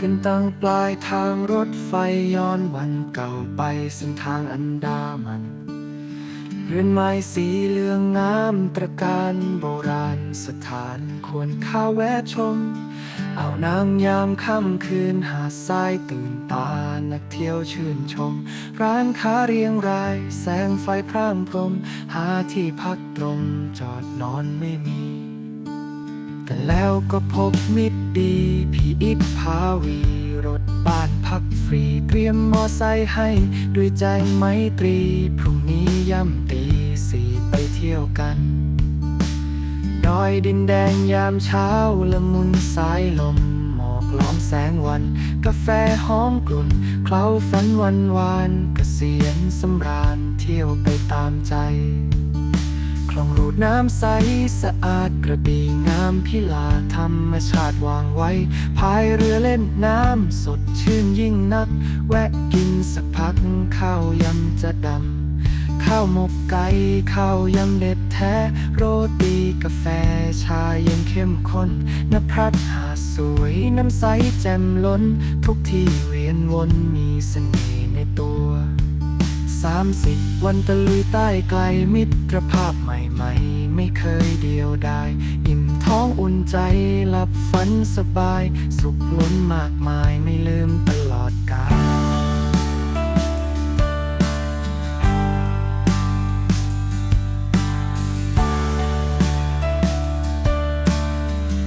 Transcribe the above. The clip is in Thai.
เป็นตั้งปลายทางรถไฟย้อนวันเก่าไปเส้นทางอันดามันเรือนไม้สีเหลืองงามตระการโบราณสถานควรข้าแวะชม เอานางยามค่ำคืนหาดทรายตื่นตา นักเที่ยวชื่นชม ร้านค้าเรียงราย แสงไฟพร่างพรม หาที่พักตรงจอดนอนไม่มี แต่แล้วก็พบมิตรดี พี่อิทพาวี รถบ้านพักฟรี เตรียมมอไซค์ให้ ด้วยใจไมตรี พรุ่งนี้ย่ำตีสี่ไปเที่ยวกัน ดอยดินแดงยามเช้าละมุนสายลมหมอกล้อมแสงวัน กาแฟหอมกลุ่น เคล้าฝันวันวานเกษียณสำราญเที่ยวไปตามใจ ลองรูดน้ำใสสะอาดกระบี่งามพิลาธรรมชาติวางไว้พายเรือเล่นน้ำสดชื่นยิ่งนัก แวะกินสักพักข้าวยำจะดำ ข้าวหมกไก่ข้าวยำเด็ดแท้ โรตีกาแฟชาเย็นเข้มข้นนภัสหาสวยน้ำใสแจ่มล้น ทุกที่เวียนวนมีเสน่ห์ในตัว สามสิบวันตะลุยใต้ไกลมิตรภาพใหม่ๆ ไม่เคยเดียวดายอิ่มท้องอุ่นใจหลับฝันสบาย สุขล้นมากมายไม่ลืมตลอดกาล